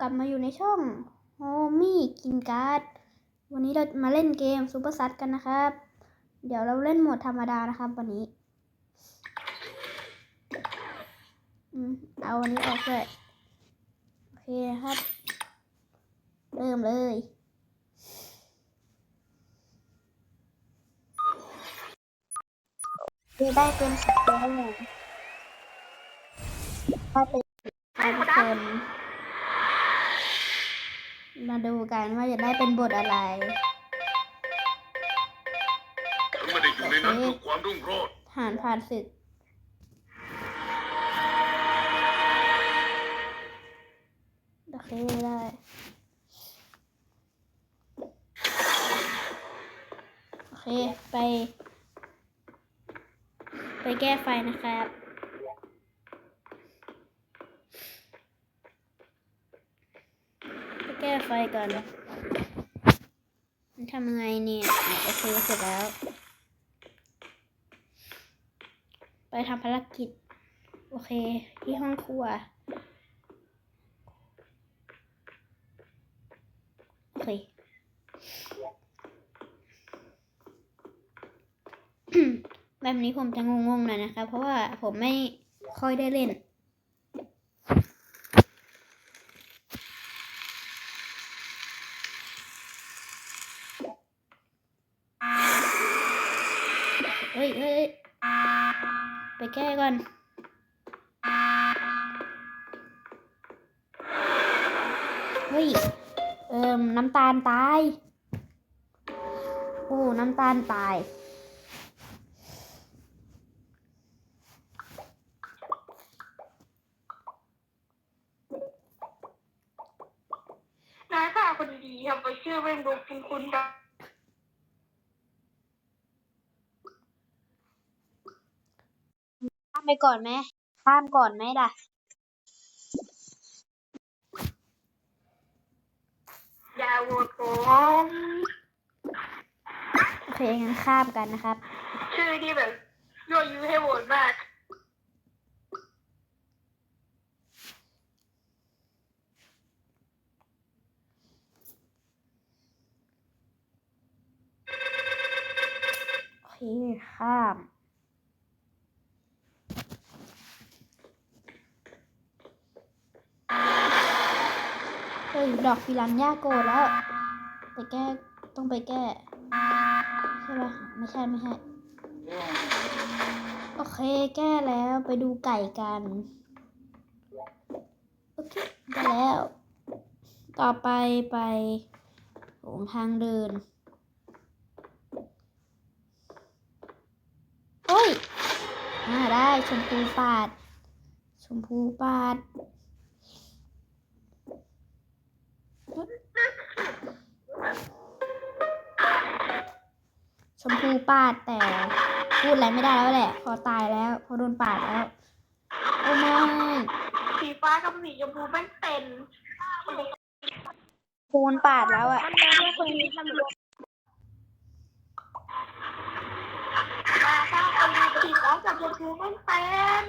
กลับมาอยู่ในช่องโฮมี่กินการ์ด วันนี้เรามาเล่นเกมซูเปอร์ซัดกันนะครับ เดี๋ยวเราเล่นโหมดธรรมดานะครับวันนี้อืมเอาวันนี้ออกเลยโอเคครับ เริ่มเลยจะได้เป็นสิบแล้วถ้าเป็นทุกคน มาดูกันว่าจะได้เป็นบทอะไรฉันไม่ได้อยู่ในนั้นเพื่อความรุ่งโรจน์หานผ่านศึก โอเคได้ โอเค ไป ไปแก้ไฟนะครับ ไปแก้ไฟก่อนมันทำยังไงเนี่ยโอเคเสร็จแล้ว ไปทำภารกิจ โอเค ที่ห้องครัว โอเคแบบนี้ผมจะงงๆหน่อยนะคะ เพราะว่าผมไม่ค่อยได้เล่น เฮ้ยเฮ้ยเฮ้ย ไปแก้ก่อนเฮ้ย เอิมน้ำตาลตาย โอ้ น้ำตาลตายนายค่ะคนดีทำไปเชื่อเป็นดูคุณคุณดัง ข้าม ไปก่อนไหมข้ามก่อนไหมล่ะอย่าโหวตผมโอเคงั้นข้ามกันนะครับ ชื่อที่แบบยั่วยุให้โหวตมากโอเคข้าม เฮ้ย ดอกฟิลันย่าโกแล้ว ไปแก้ต้องไปแก้ ใช่ปะไม่ใช่ไม่ใช่ โอเคแก้แล้วไปดูไก่กัน โอเคได้แล้ว ต่อไปไปหงทางเดิน โอ้ยอ่าได้ชมพูปาด ชมพูปาด มพูปาดแต่พูดอะไรไม่ได้แล้วแหละ พอตายแล้ว พอโดนปาดแล้ว โอ้ไม่สีฟ้ากับสีชมพูไม่เป็นพูนปาดแล้วอะมันเป็นแค่คนนี้ตำรวจตาข้าวคนดีสีฟ้ากับชมพูไม่เป็น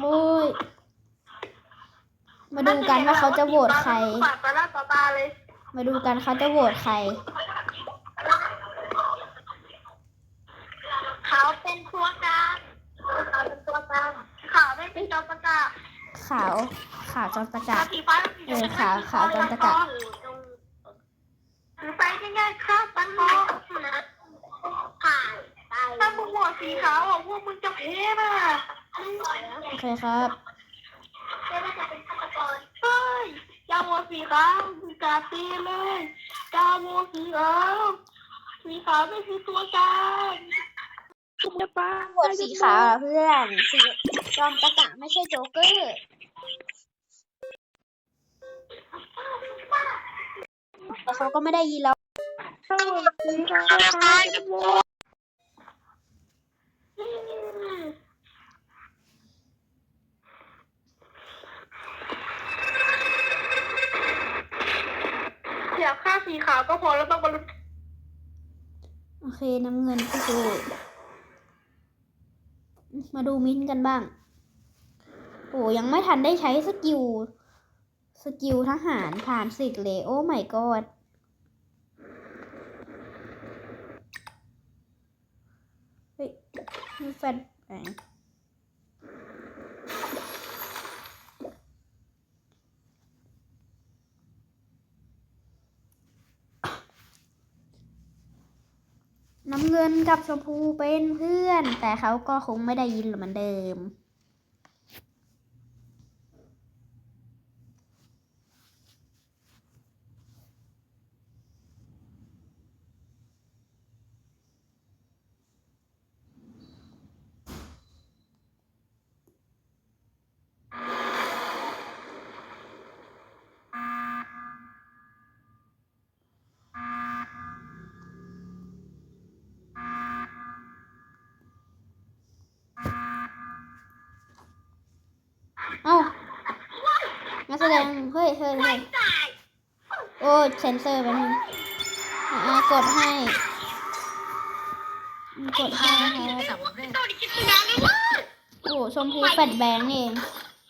โอ้ยมาดูกันว่าเขาจะโหวตใคร ปาดต่อหน้าต่อตาเลย มาดูกันเขาจะโหวตใคร เขาเป็นตัวกลางเขาเป็นตัวกลางขาวไม่เป็นตัวประกาศ ขาว ขาวจอมตะกะสีฟ้ากับสีชมเออพูขาวขาวจอมตะกะถือไปง่ายๆครับตังโมผ่านไปถ้ามึงโหวตสีขาวอะพวกมึงจะเพ้น่ะโอเคครับเฮ้ยอย่าโหวตสีขาวมึงกาตีเลยกาโหวตสีขาวสีขาวไม่คือตัวกลางจะป้าโหวตสีขาวเหรอเพื่อนสีจอมตะกะไม่ใช่โจ๊กเกอร์ แต่เขาก็ไม่ได้ยินเราอยากฆ่าสีขาวก็พอแล้วต้องบรรลุโอเคน้ำเงินก็คือมาดูมิ้นท์กันบ้าง โอ้ยังไม่ทันได้ใช้สกิล สกิลทหารผ่านศึกเลยโอ้ my god เฮ้ยมีแฟนแบงน้ำเงินกับชมพูเป็นเพื่อน แต่เขาก็คงไม่ได้ยินเหมือนเดิม เอ้า นักแสดง เฮ้ยเฮ้ยเฮ้ยโอ้เซนเซอร์ไปบนึงอ่ากดให้ กดให้ครับโอ้ชมพูแฟดแบงค์เอง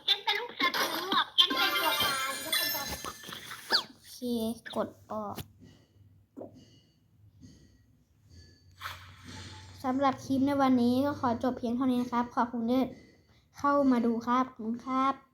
กเป็นลูกสาวหมวกแกเป็นตัวกลางแกเป็นตัวประโอเคกดออกสำหรับคลิปในวันนี้ก็ขอจบเพียงเท่านี้นะครับ ขอบคุณที่เข้ามาดูครับขอบคุณครับ